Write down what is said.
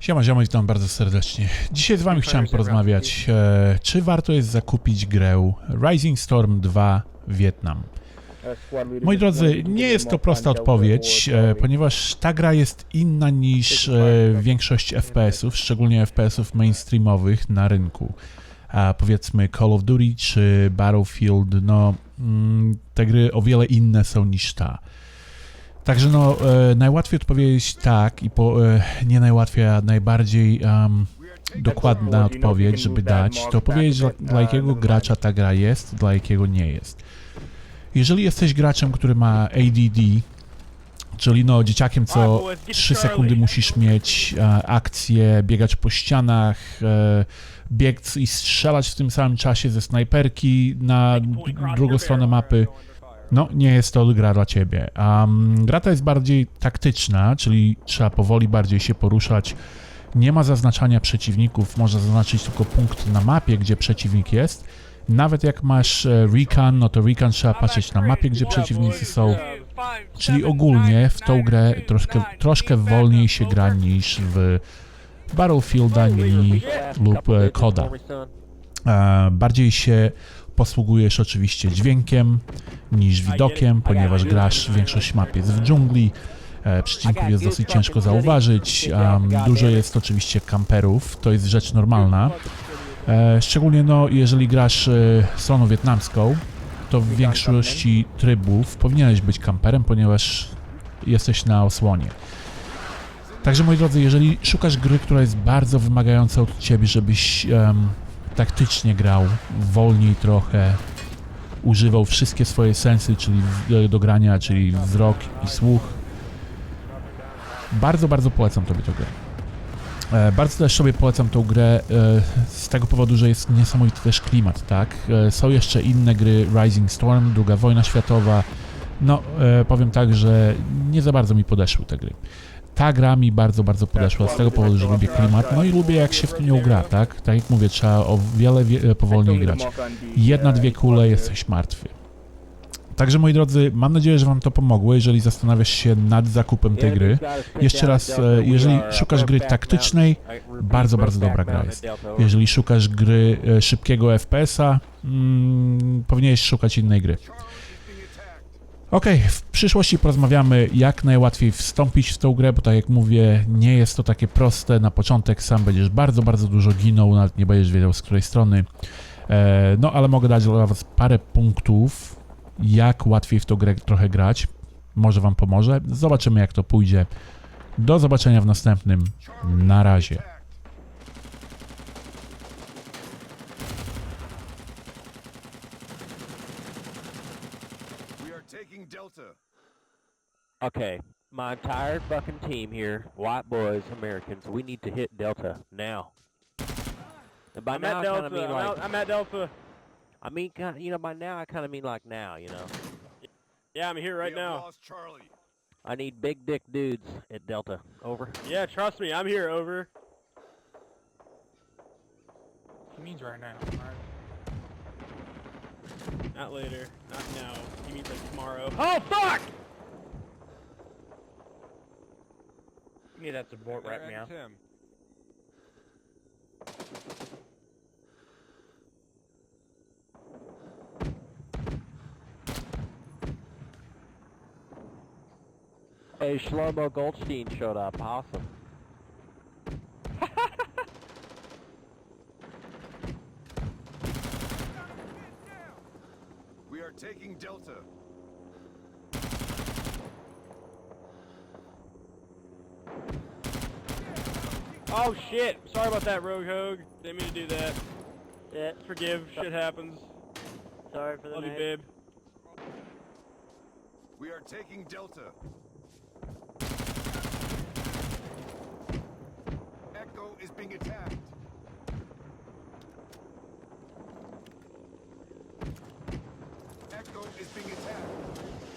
Siema, zioma, witam bardzo serdecznie. Dzisiaj z wami chciałem porozmawiać, e, czy warto jest zakupić grę Rising Storm 2 Wietnam. Moi drodzy, nie jest to prosta odpowiedź, e, ponieważ ta gra jest inna niż e, większość FPS-ów, szczególnie FPS-ów mainstreamowych na rynku. A powiedzmy Call of Duty czy Battlefield, no mm, te gry o wiele inne są niż ta. Także no, e, najłatwiej odpowiedzieć tak i po, e, nie najłatwiej, a najbardziej em, dokładna odpowiedź, żeby dać, to powiedzieć dla, dla jakiego gracza ta gra jest, dla jakiego nie jest. Jeżeli jesteś graczem, który ma ADD, czyli no dzieciakiem co 3 sekundy musisz mieć e, akcję, biegać po ścianach, e, biec i strzelać w tym samym czasie ze snajperki na drugą stronę mapy, no, nie jest to gra dla ciebie. Um, gra ta jest bardziej taktyczna, czyli trzeba powoli bardziej się poruszać. Nie ma zaznaczania przeciwników, można zaznaczyć tylko punkt na mapie, gdzie przeciwnik jest. Nawet jak masz e, recon, no to recon trzeba patrzeć na mapie, gdzie przeciwnicy są. Czyli ogólnie w tą grę troszkę, troszkę wolniej się gra niż w Battlefielda Mini lub e, Koda. E, bardziej się posługujesz oczywiście dźwiękiem niż widokiem, ponieważ grasz większość map jest w dżungli. E, przeciwników jest dosyć ciężko zauważyć. Um, dużo jest oczywiście kamperów, to jest rzecz normalna. E, szczególnie no, jeżeli grasz e, stroną wietnamską, to w większości trybów powinieneś być kamperem, ponieważ jesteś na osłonie. Także moi drodzy, jeżeli szukasz gry, która jest bardzo wymagająca od ciebie, żebyś em, taktycznie grał, wolniej trochę, używał wszystkie swoje sensy, czyli do grania, czyli wzrok i słuch, bardzo, bardzo polecam tobie tę grę. Bardzo też sobie polecam tą grę e, z tego powodu, że jest niesamowity też klimat, tak? E, Są jeszcze inne gry, Rising Storm, druga wojna światowa. No, e, powiem tak, że nie za bardzo mi podeszły te gry. Ta gra mi bardzo, bardzo podeszła z tego powodu, że lubię klimat, no i lubię jak się w nią gra, tak? Tak jak mówię, trzeba o wiele wie, powolniej grać. Jedna, dwie kule, jesteś martwy. Także moi drodzy, mam nadzieję, że Wam to pomogło, jeżeli zastanawiasz się nad zakupem tej gry. Jeszcze raz, e, jeżeli szukasz gry taktycznej, bardzo, bardzo dobra gra jest. Jeżeli szukasz gry e, szybkiego FPS-a, mm, powinieneś szukać innej gry. Okej, w przyszłości porozmawiamy, jak najłatwiej wstąpić w tą grę, bo tak jak mówię, nie jest to takie proste. Na początek sam będziesz bardzo, bardzo dużo ginął, nawet nie będziesz wiedział z której strony. E, no, ale mogę dać dla Was parę punktów, jak łatwiej w tą grę trochę grać. Może Wam pomoże. Zobaczymy, jak to pójdzie. Do zobaczenia w następnym. Na razie. Taking Delta. Okay, my entire fucking team here, white boys, Americans, we need to hit Delta now. And by I'm now, at I Delta. of mean I'm, like, out, I'm at Delta. I mean, kind you know, by now, I kind of mean like now, you know. Yeah, I'm here right we now. lost Charlie. I need big dick dudes at Delta. Over. Yeah, trust me, I'm here. Over. He means right now. Not later. Not now. He means like tomorrow. Oh fuck! Give me that support right now. Hey, Shlomo Goldstein showed up. Awesome. We are taking Delta. Oh shit! Sorry about that, Rogue Hogue. Didn't mean to do that. Yeah, forgive. Shit happens. Sorry for Love you, babe. We are taking Delta. Echo is being attacked. Echo is being attacked.